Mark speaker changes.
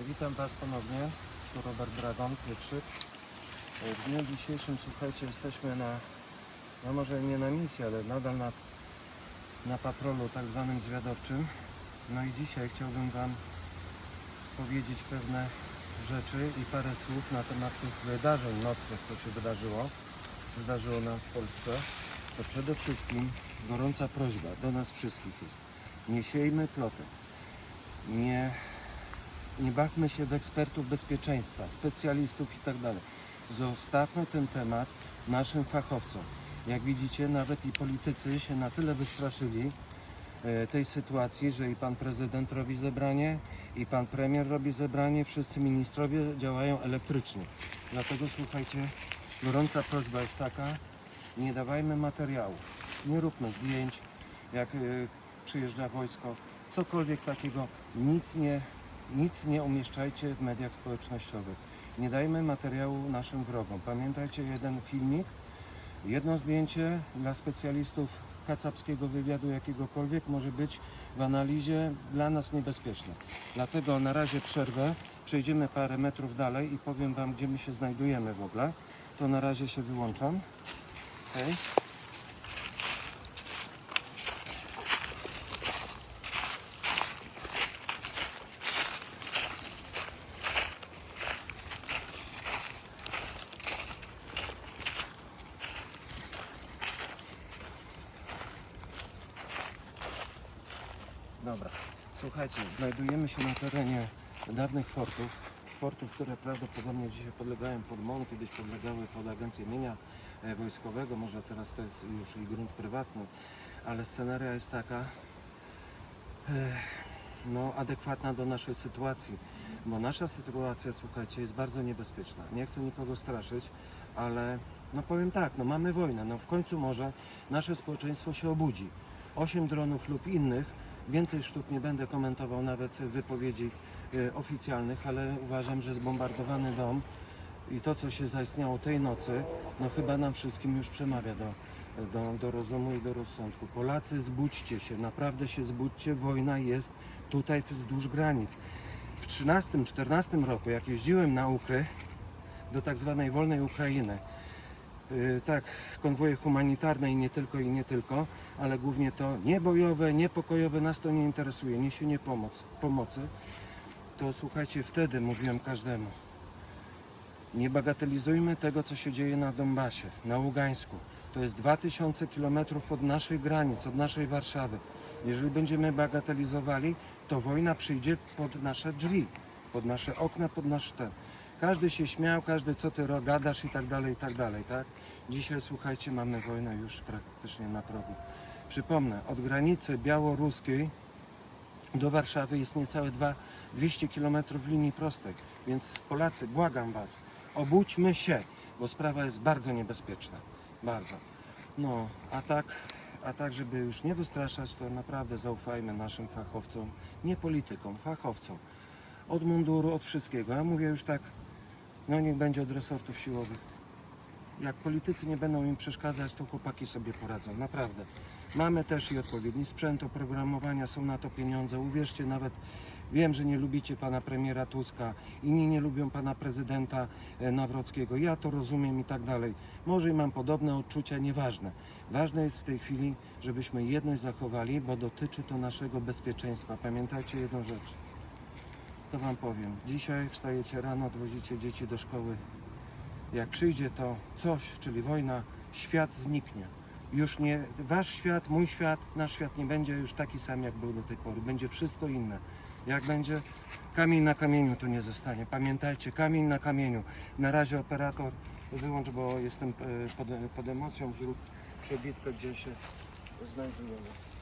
Speaker 1: Witam Was ponownie, tu Robert Dragon, Pietrzyk. W dniu dzisiejszym, słuchajcie, jesteśmy na, no może nie na misji, ale nadal na, na patrolu tak zwanym zwiadowczym. No i dzisiaj chciałbym Wam powiedzieć pewne rzeczy i parę słów na temat tych wydarzeń nocnych, co się wydarzyło, wydarzyło nam w Polsce. To przede wszystkim gorąca prośba do nas wszystkich jest, nie siejmy plotek, nie nie bawmy się w ekspertów bezpieczeństwa, specjalistów i tak. Zostawmy ten temat naszym fachowcom. Jak widzicie, nawet i politycy się na tyle wystraszyli e, tej sytuacji, że i pan prezydent robi zebranie, i pan premier robi zebranie, wszyscy ministrowie działają elektrycznie. Dlatego słuchajcie, gorąca prośba jest taka, nie dawajmy materiałów, nie róbmy zdjęć, jak e, przyjeżdża wojsko, cokolwiek takiego, nic nie, nic nie umieszczajcie w mediach społecznościowych. Nie dajmy materiału naszym wrogom. Pamiętajcie jeden filmik, jedno zdjęcie dla specjalistów kacapskiego wywiadu jakiegokolwiek może być w analizie dla nas niebezpieczne. Dlatego na razie przerwę, przejdziemy parę metrów dalej i powiem Wam, gdzie my się znajdujemy w ogóle. To na razie się wyłączam. Okej. Dobra, słuchajcie, znajdujemy się na terenie dawnych fortów, fortów, które prawdopodobnie dzisiaj podlegają pod MON, kiedyś podlegały pod Agencję Mienia e, Wojskowego, może teraz to jest już i grunt prywatny, ale scenaria jest taka, e, no, adekwatna do naszej sytuacji, bo nasza sytuacja, słuchajcie, jest bardzo niebezpieczna. Nie chcę nikogo straszyć, ale no powiem tak, no mamy wojnę, no w końcu może nasze społeczeństwo się obudzi. Osiem dronów lub innych, więcej sztuk nie będę komentował nawet wypowiedzi e, oficjalnych, ale uważam, że zbombardowany dom i to, co się zaistniało tej nocy, no chyba nam wszystkim już przemawia do, do, do rozumu i do rozsądku. Polacy, zbudźcie się, naprawdę się zbudźcie, wojna jest tutaj wzdłuż granic. W 13-14 roku, jak jeździłem na Ukry, do tak zwanej wolnej Ukrainy, Yy, tak, konwoje humanitarne i nie tylko, i nie tylko, ale głównie to niebojowe, niepokojowe, nas to nie interesuje, niesienie pomoc, pomocy, to słuchajcie, wtedy mówiłem każdemu, nie bagatelizujmy tego, co się dzieje na Donbasie, na Ługańsku. To jest 2000 km od naszych granic, od naszej Warszawy. Jeżeli będziemy bagatelizowali, to wojna przyjdzie pod nasze drzwi, pod nasze okna, pod nasz ten. Każdy się śmiał, każdy co ty gadasz i tak dalej, i tak dalej, tak? Dzisiaj, słuchajcie, mamy wojnę już praktycznie na progu. Przypomnę, od granicy białoruskiej do Warszawy jest niecałe dwa- 200 km linii prostej. Więc Polacy, błagam Was, obudźmy się, bo sprawa jest bardzo niebezpieczna. Bardzo. No, a tak, a tak, żeby już nie wystraszać, to naprawdę zaufajmy naszym fachowcom, nie politykom, fachowcom. Od munduru, od wszystkiego. Ja mówię już tak, no niech będzie od resortów siłowych. Jak politycy nie będą im przeszkadzać, to chłopaki sobie poradzą, naprawdę. Mamy też i odpowiedni sprzęt, oprogramowania, są na to pieniądze. Uwierzcie, nawet wiem, że nie lubicie pana premiera Tuska, inni nie lubią pana prezydenta e, Nawrockiego. Ja to rozumiem i tak dalej. Może i mam podobne odczucia, nieważne. Ważne jest w tej chwili, żebyśmy jedność zachowali, bo dotyczy to naszego bezpieczeństwa. Pamiętajcie jedną rzecz. To wam powiem. Dzisiaj wstajecie rano, odwozicie dzieci do szkoły. Jak przyjdzie to coś, czyli wojna, świat zniknie. Już nie wasz świat, mój świat, nasz świat nie będzie już taki sam, jak był do tej pory. Będzie wszystko inne. Jak będzie kamień na kamieniu, to nie zostanie. Pamiętajcie, kamień na kamieniu. Na razie operator wyłącz, bo jestem e, pod, pod emocją. Zrób przebitkę, gdzie się znajdujemy.